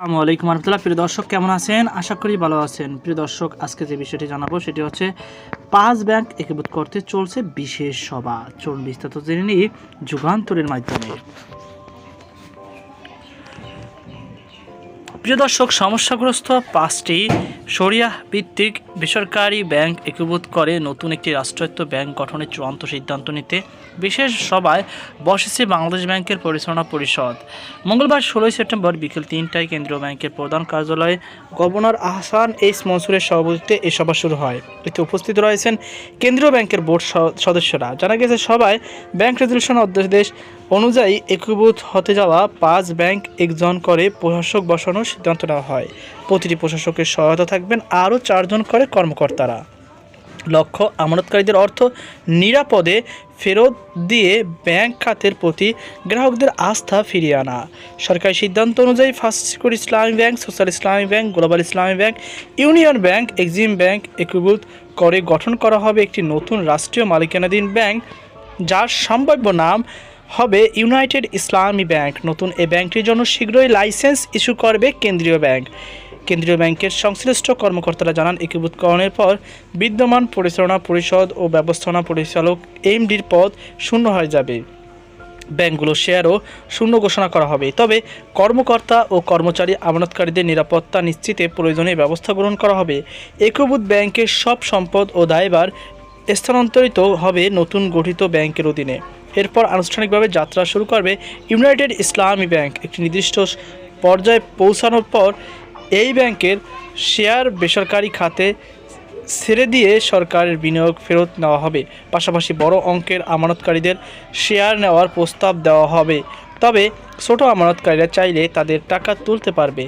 আসসালামু আলাইকুম রহমতুল্লাহ। প্রিয় দর্শক, কেমন আছেন? আশা করি ভালো আছেন। প্রিয় দর্শক, আজকে যে বিষয়টি জানাব সেটি হচ্ছে, পাঁচ ব্যাংক একীভূত করতে চলছে বিশেষ সভা। চলুন বিস্তারিত জেনে নিই যুগান্তরের মাধ্যমে। প্রিয় দর্শক, সমস্যাগ্রস্ত পাঁচটি সরিয়া ভিত্তিক বেসরকারি ব্যাংক একীভূত করে নতুন একটি রাষ্ট্রায়ত্ত ব্যাংক গঠনের চূড়ান্ত সিদ্ধান্ত নিতে। বিশেষ সভায় বসেছে বাংলাদেশ ব্যাংকের পরিচালনা পরিষদ। মঙ্গলবার ষোলোই সেপ্টেম্বর বিকেল তিনটায় কেন্দ্রীয় ব্যাংকের প্রধান কার্যালয়ে গভর্নর আহসান এইচ মনসুরের সভাপতিত্বে এই সভা শুরু হয়। এতে উপস্থিত রয়েছেন কেন্দ্রীয় ব্যাংকের বোর্ড সদস্যরা। জানা গেছে, সভায় ব্যাংক রেজলিউশন অধ্যাদেশ অনুযায়ী একীভূত হতে যাওয়া পাঁচ ব্যাংক একজন করে প্রশাসক বসানোর সিদ্ধান্ত নেওয়া হয়। প্রতিটি প্রশাসকের সহায়তা থাকবেন আরও চারজন করে কর্মকর্তারা। লক্ষ্য, আমানতকারীদের অর্থ নিরাপদে ফেরত দিয়ে ব্যাংক খাতের প্রতি গ্রাহকদের আস্থা ফিরিয়ে আনা। সরকারি সিদ্ধান্ত অনুযায়ী First Secure Islami Bank, Social Islami Bank, Global Islami Bank, Union Bank, Exim Bank একীভূত করে গঠন করা হবে একটি নতুন রাষ্ট্রীয় মালিকানাধীন ব্যাংক, যার সম্ভাব্য নাম হবে ইউনাইটেড ইসলামী ব্যাংক। নতুন এই ব্যাংকটির জন্য শীঘ্রই লাইসেন্স ইস্যু করবে কেন্দ্রীয় ব্যাংক। কেন্দ্রীয় ব্যাংকের সংশ্লিষ্ট কর্মকর্তারা জানান, একীভূতকরণের পর বিদ্যমান পরিচালনা পরিষদ ও ব্যবস্থাপনা পরিচালক এমডির পদ শূন্য হয়ে যাবে। ব্যাংকগুলো শেয়ারও শূন্য ঘোষণা করা হবে। তবে কর্মকর্তা ও কর্মচারী আমানতকারীদের নিরাপত্তা নিশ্চিতে প্রয়োজনীয় ব্যবস্থা গ্রহণ করা হবে। একীভূত ব্যাংকের সব সম্পদ ও দায়বার স্থানান্তরিত হবে নতুন গঠিত ব্যাংকের অধীনে। এরপর আনুষ্ঠানিকভাবে যাত্রা শুরু করবে ইউনাইটেড ইসলামী ব্যাংক। একটি নির্দিষ্ট পর্যায়ে পৌঁছানোর পর এই ব্যাংকের শেয়ার বেসরকারি খাতে ছেড়ে দিয়ে সরকারের বিনিয়োগ ফেরত নেওয়া হবে। পাশাপাশি বড় অঙ্কের আমানতকারীদের শেয়ার নেওয়ার প্রস্তাব দেওয়া হবে। তবে ছোট আমানতকারীরা চাইলে তাদের টাকা তুলতে পারবে।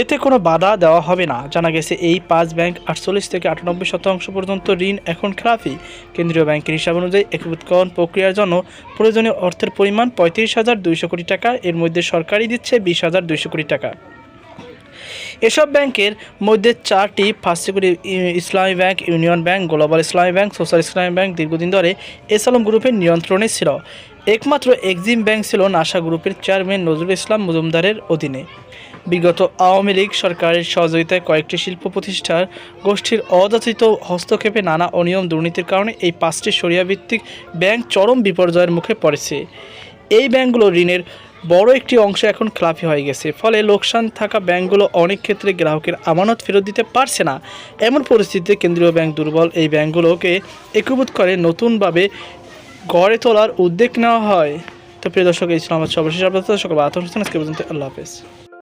এতে কোনো বাধা দেওয়া হবে না। জানা গেছে, এই পাঁচ ব্যাংক আটচল্লিশ থেকে আটানব্বই শতাংশ পর্যন্ত ঋণ এখন খেলাফি। কেন্দ্রীয় ব্যাংকের হিসাব অনুযায়ী, একীভূতকরণ প্রক্রিয়ার জন্য প্রয়োজনীয় অর্থের পরিমাণ পঁয়ত্রিশ হাজার দুইশো কোটি টাকা, এর মধ্যে সরকারই দিচ্ছে বিশ হাজার দুইশো কোটি টাকা। এসব ব্যাংকের মধ্যে চারটি First Islami Bank, Union Bank, Global Islami Bank, Social Islami Bank দীর্ঘদিন ধরে এসালম গ্রুপের নিয়ন্ত্রণে ছিল। একমাত্র এক্সিম ব্যাংক ছিল নাসা গ্রুপের চেয়ারম্যান নজরুল ইসলাম মজুমদারের অধীনে। বিগত আওয়ামী লীগ সরকারের সহযোগিতায় কয়েকটি শিল্প প্রতিষ্ঠার গোষ্ঠীর অযাচিত হস্তক্ষেপে নানা অনিয়ম দুর্নীতির কারণে এই পাঁচটি সরিয়াভিত্তিক ব্যাংক চরম বিপর্যয়ের মুখে পড়েছে। এই ব্যাংকগুলো ঋণের বড় একটি অংশ এখন খেলাফি হয়ে গেছে, ফলে লোকসান থাকা ব্যাংকগুলো অনেক ক্ষেত্রে গ্রাহকের আমানত ফেরত দিতে পারছে না। এমন পরিস্থিতিতে কেন্দ্রীয় ব্যাংক দুর্বল, এই ব্যাংকগুলোকে একীভূত করে নতুনভাবে গড়ে তোলার উদ্যোগ নেওয়া হয়। তো প্রিয় দর্শক, এই ছিল আমার সর্বশেষ আপনাদের সকল আজকে পর্যন্ত আল্লাহ হাফেজ।